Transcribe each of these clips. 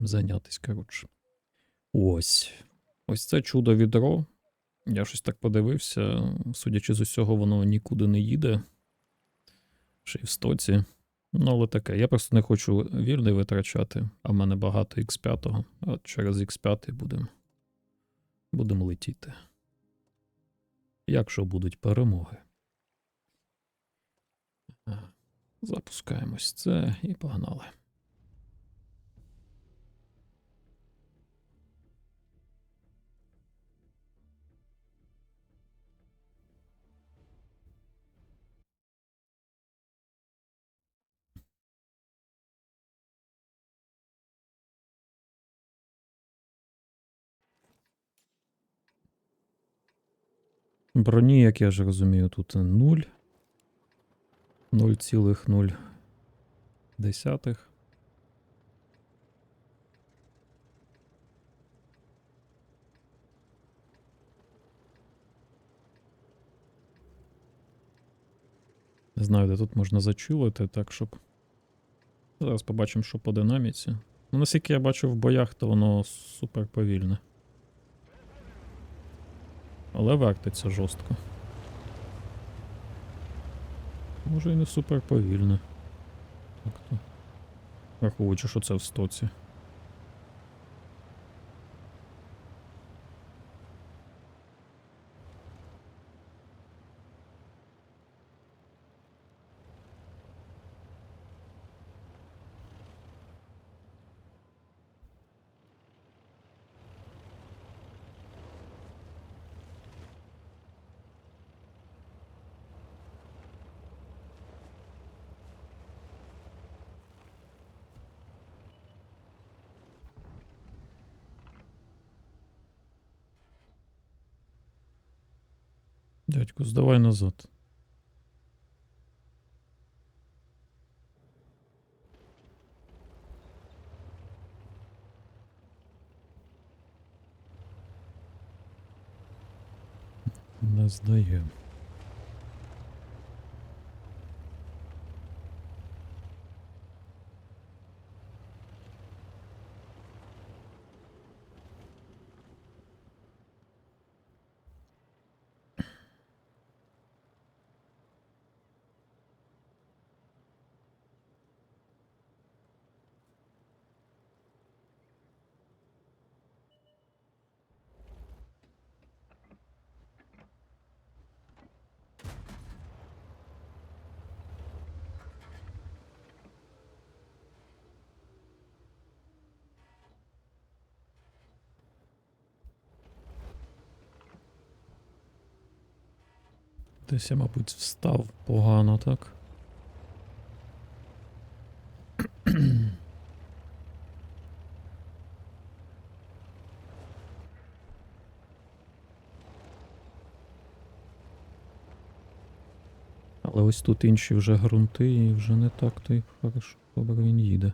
зайнятись, коротше. Ось. Ось це чудо відро. Я щось так подивився. Судячи з усього, воно нікуди не їде. Ще й в стоці. Ну, але таке. Я просто не хочу вільний витрачати, а в мене багато X5. От через X5 будемо будем летіти. Якщо будуть перемоги. Запускаємось це і погнали. Броні, як я ж розумію, тут 0. 0,0. Не знаю, де тут можна зачулити, так щоб. Зараз побачимо, що по динаміці. Ну, наскільки я бачу в боях, то воно супер повільне. Але вертиться жорстко. Може і не супер повільно. Так то. Враховуючи, що це в стоці. Дядьку, здавай назад. Не здає. Десь я, мабуть, встав погано, так? Але ось тут інші вже ґрунти, і вже не так то й хорошо. Добре він їде.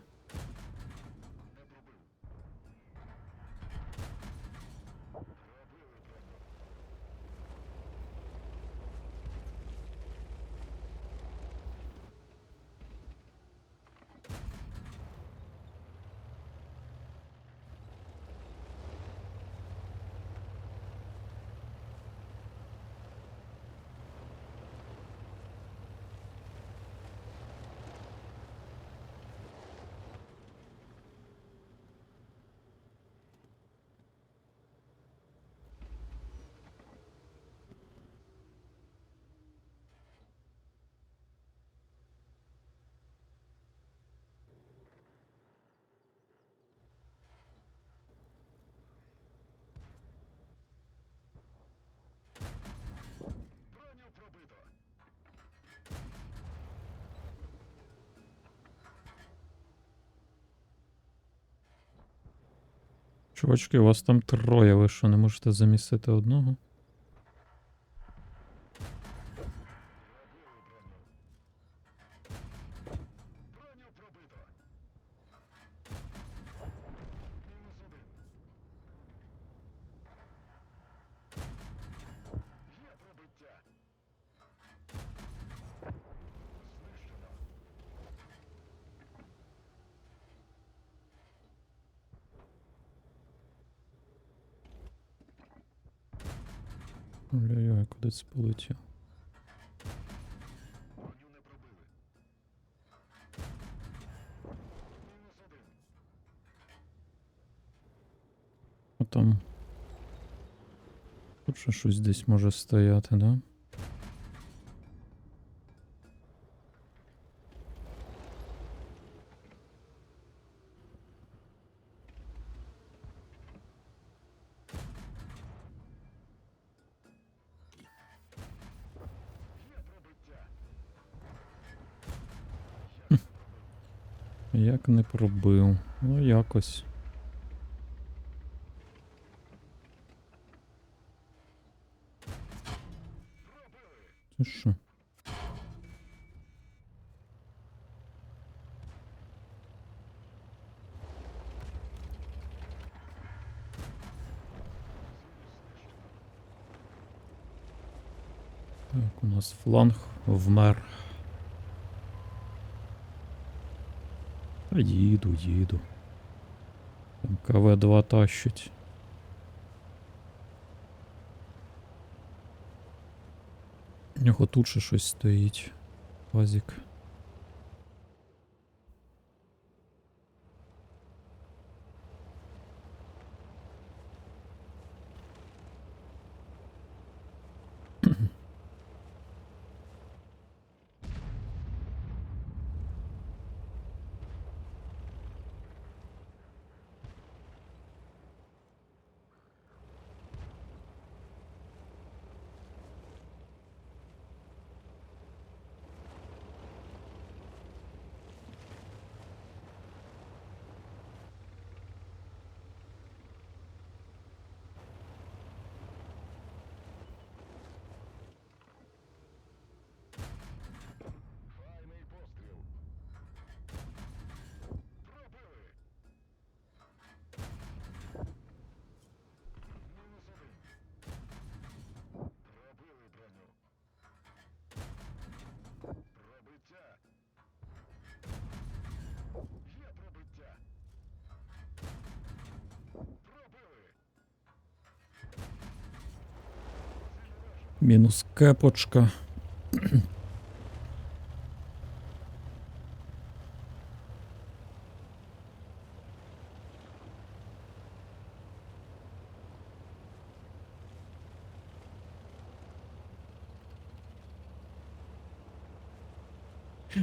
Чувачки, у вас там троє, ви що, не можете замістити одного? Ой-ой, куди це полетів? Там. Тут ще щось десь може стояти, да? Як не пробив. Ну якось. Це що? Так, у нас фланг вмер. Та їду, їду. КВ-2 тащить. У нього тут ще щось стоїть. Пазік. Мінус кепочка.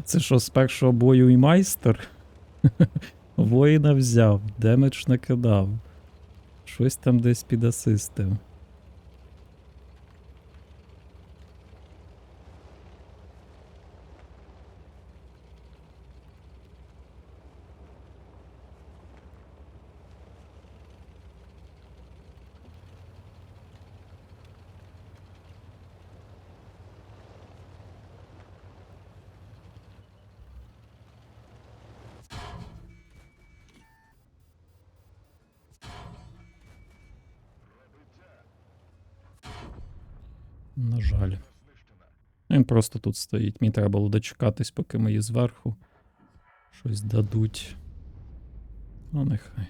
Це що, з першого бою і майстер? Воїна взяв, демедж накидав. Щось там десь підасистив. На жаль. Ну, він просто тут стоїть. Мені треба було дочекатись, поки мої зверху щось дадуть. Ну, нехай.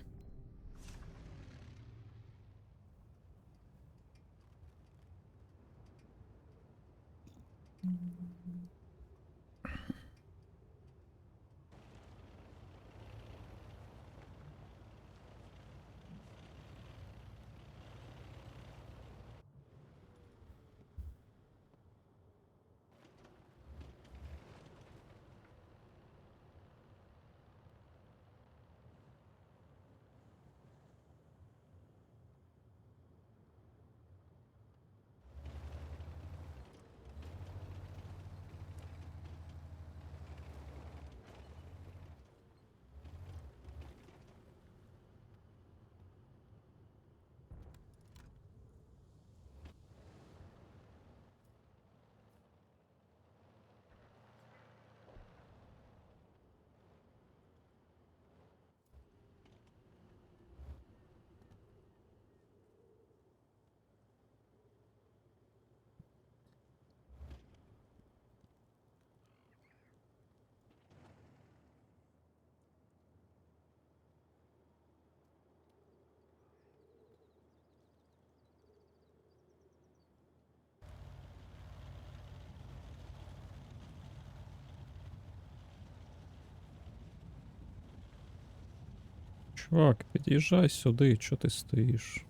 Чувак, під'їжджай сюди, чого ти стоїш?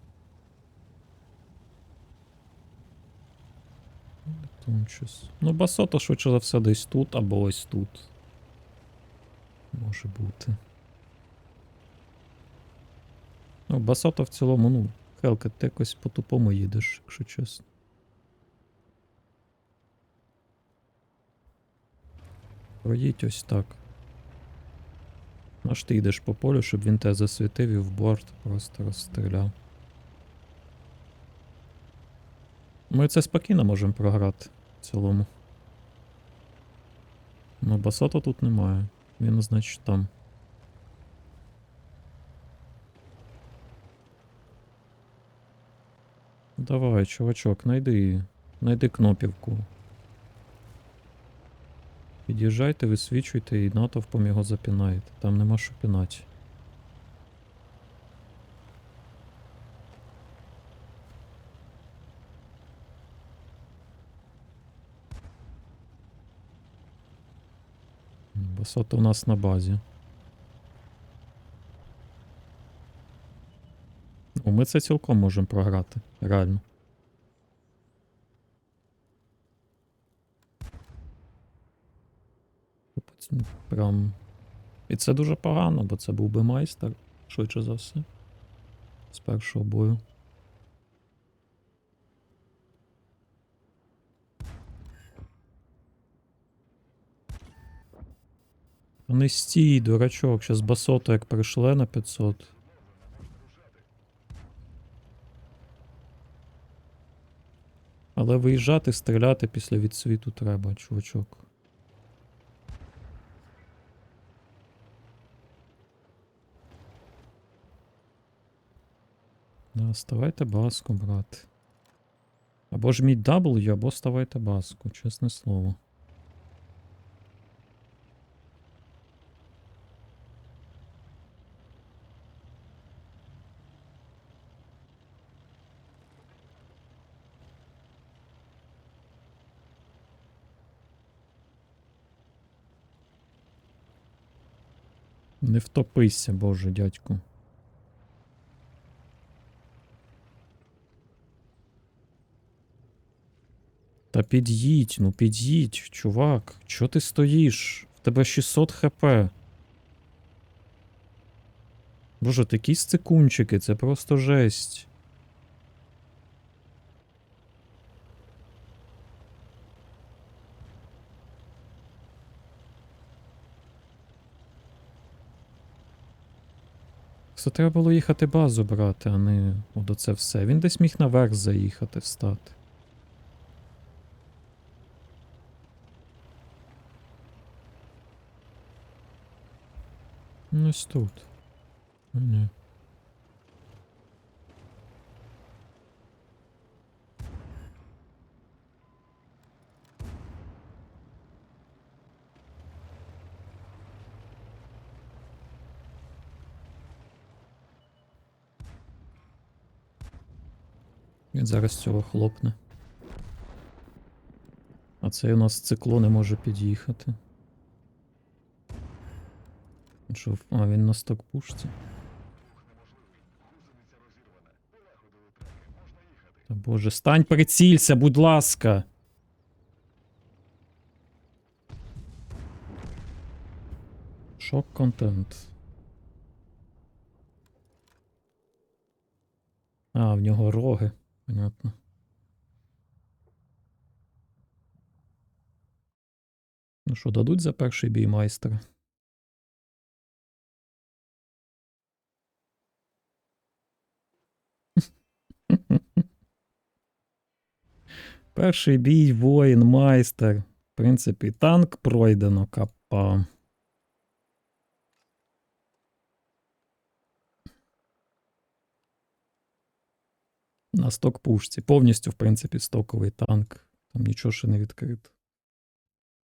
Ну, басото швидше за все десь тут або ось тут. Може бути. Ну, басото в цілому, ну, Хелка, ти якось по-тупому їдеш, якщо чесно. Проїдь ось так. Аж ти йдеш по полю, щоб він тебе засвітив і в борт просто розстріляв. Ми це спокійно можемо програти в цілому. Ну, басото тут немає. Він, значить, там. Давай, чувачок, найди. Найди кнопівку. Під'їжджайте, висвічуйте і натовпом його запінаєте. Там нема що пінати. Басото у нас на базі. Ми це цілком можемо програти. Реально. Прям. І це дуже погано, бо це був би майстер, швидше за все. З першого бою. Не стій, дурачок, щас басото як прийшле на 500. Але виїжджати, стріляти після відсвіту треба, чувачок. Да, ставайте баску, брат. Або ж мій W, або ставайте баску, чесне слово. Не втопися, боже, дядьку. Та під'їдь, ну під'їдь, чувак. Чо ти стоїш? В тебе 600 хп. Боже, такі сцикунчики, це просто жесть. Це треба було їхати базу брати, а не оце все. Він десь міг наверх заїхати, встати. Ось тут. Ні. Він зараз цього хлопне. А цей у нас цикло не може під'їхати. Що, А, він на стокпушці. Та боже, стань прицілься, будь ласка. Шок контент. А, в нього роги. Понятно. Ну що, дадуть за перший бій майстра? Перший бій, воїн, майстер. В принципі, танк пройдено, капа. На сток пушці. Повністю, в принципі, стоковий танк. Там нічого ще не відкрито.